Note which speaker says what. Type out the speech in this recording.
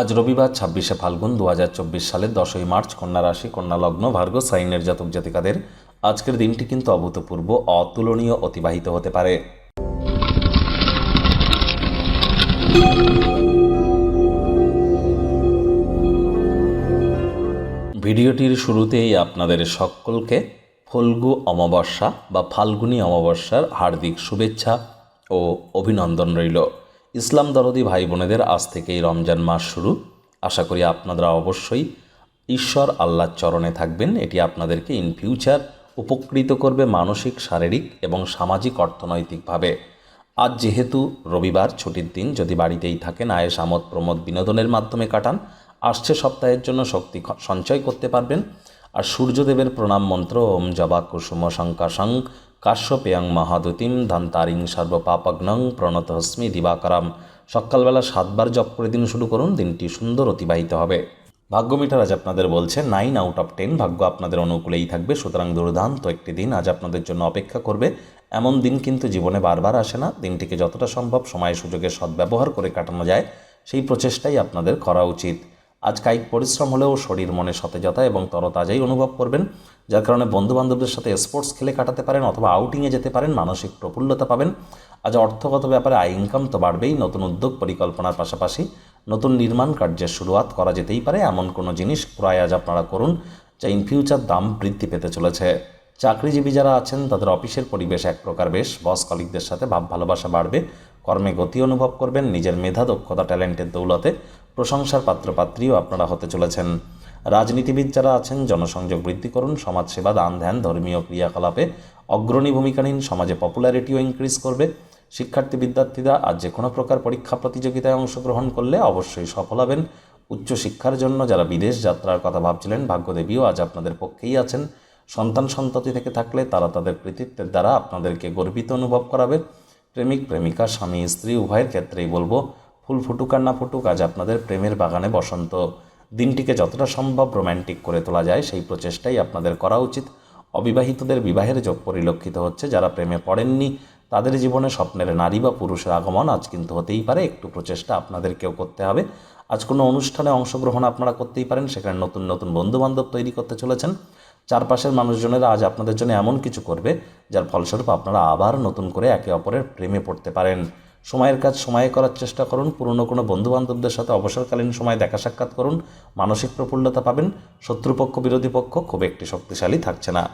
Speaker 1: আজ রবিবার, ছাব্বিশে ফাল্গুন দু হাজার চব্বিশ সালের দশই মার্চ, কন্যা রাশি, কন্যা লগ্ন ভার্গ সাইনের জাতক জাতিকাদের আজকের দিনটি কিন্তু অভূতপূর্ব, অতুলনীয়, অতিবাহিত হতে পারে। ভিডিওটির শুরুতেই আপনাদের সকলকে ফল্গু অমাবস্যা বা ফাল্গুনী অমাবস্যার হার্দিক শুভেচ্ছা ও অভিনন্দন রইল। ইসলাম দরদি ভাই বোনেদের আজ থেকেই রমজান মাস শুরু। আশা করি আপনারা অবশ্যই ঈশ্বর আল্লাহর চরণে থাকবেন। এটি আপনাদেরকে ইন ফিউচার উপকৃত করবে মানসিক, শারীরিক এবং সামাজিক, অর্থনৈতিকভাবে। আজ যেহেতু রবিবার, ছুটির দিন, যদি বাড়িতেই থাকেন আয়েস আমোদ, প্রমোদ বিনোদনের মাধ্যমে কাটান, আসছে সপ্তাহের জন্য শক্তি সঞ্চয় করতে পারবেন। আর সূর্যদেবের প্রণাম মন্ত্র, ওম জবা কুসুম শঙ্কাশং কাশ্যপেয়ং মহাদুতিম ধান্তারিং সর্বপাপগ্নং প্রণতহস্মি দিবাকরাম। সকালবেলা সাতবার জপ করে দিন শুরু করুন, দিনটি সুন্দর অতিবাহিত হবে। ভাগ্য মিটার আজ আপনাদের বলছে নাইন আউট অফ টেন ভাগ্য আপনাদের অনুকূলেই থাকবে, সুতরাং দুর্দান্ত একটি দিন আজ আপনাদের জন্য অপেক্ষা করবে। এমন দিন কিন্তু জীবনে বারবার আসে না, দিনটিকে যতটা সম্ভব সময় সুযোগের সদ্ব্যবহার করে কাটানো যায়, সেই প্রচেষ্টাই আপনাদের করা উচিত। আজ কায়িক পরিশ্রম হলেও শরীর মনে সতেজতা এবং তরতাজাই অনুভব করবেন, যার কারণে বন্ধু বান্ধবদের সাথে স্পোর্টস খেলে কাটাতে পারেন অথবা আউটিংয়ে যেতে পারেন, মানসিক প্রফুল্লতা পাবেন। আজ অর্থগত ব্যাপারে আয় ইনকাম তো বাড়বেই, নতুন উদ্যোগ পরিকল্পনার পাশাপাশি নতুন নির্মাণ কার্যের শুরুয়াত করা যেতেই পারে। এমন কোনো জিনিস ক্রয় আজ আপনারা করুন, যা ইন ফিউচার দাম বৃদ্ধি পেতে চলেছে। চাকরিজীবী যারা আছেন, তাদের অফিসের পরিবেশ এক প্রকার বেশ বস কলিকদের সাথে ভাব ভালোবাসা বাড়বে। কর্মে গতি অনুভব করবেন, নিজের মেধা, দক্ষতা, ট্যালেন্টের দৌলতে প্রশংসার পাত্রপাত্রীও আপনারা হতে চলেছেন। রাজনীতিবিদ যারা আছেন, জনসংযোগ বৃদ্ধি করুন, সমাজসেবা দান ধ্যান, ধর্মীয় ক্রিয়াকলাপে অগ্রণী ভূমিকা নিন সমাজে পপুলারিটিও ইনক্রিজ করবে। শিক্ষার্থী বিদ্যার্থীরা আর যে কোনো প্রকার পরীক্ষা প্রতিযোগিতায় অংশগ্রহণ করলে অবশ্যই সফল হবেন। উচ্চশিক্ষার জন্য যারা বিদেশ যাত্রার কথা ভাবছিলেন, ভাগ্যদেবীও আজ আপনাদের পক্ষেই আছেন। সন্তান সন্ততি থেকে থাকলে তারা তাদের কৃতিত্বের দ্বারা আপনাদেরকে গর্বিত অনুভব করাবে। প্রেমিক, প্রেমিকা, স্বামী, স্ত্রী, উভয়ের ক্ষেত্রেই বলব, ফুল ফুটুক আর না ফুটুক, আজ আপনাদের প্রেমের বাগানে বসন্ত। দিনটিকে যতটা সম্ভব রোম্যান্টিক করে তোলা যায়, সেই প্রচেষ্টাই আপনাদের করা উচিত। অবিবাহিতদের বিবাহের যোগ পরিলক্ষিত হচ্ছে, যারা প্রেমে পড়েননি, তাদের জীবনে স্বপ্নের নারী বা পুরুষের আগমন আজ কিন্তু হতেই পারে, একটু প্রচেষ্টা আপনাদেরকেও করতে হবে। আজ কোনো অনুষ্ঠানে অংশগ্রহণ আপনারা করতেই পারেন, সেখানে নতুন নতুন বন্ধুবান্ধব তৈরি করতে চলেছেন। চারপাশের মানুষজনেরা আজ আপনাদের জন্য এমন কিছু করবে, যার ফলস্বরূপ আপনারা আবার নতুন করে একে অপরের প্রেমে পড়তে পারেন। সময়ের কাজ সময়ে করার চেষ্টা করুন, পুরনো কোনো বন্ধুবান্ধবদের সাথে অবসরকালীন সময় দেখা সাক্ষাৎ করুন, মানসিক প্রফুল্লতা পাবেন, শত্রুপক্ষ, বিরোধী পক্ষ খুব একটি শক্তিশালী থাকছে না।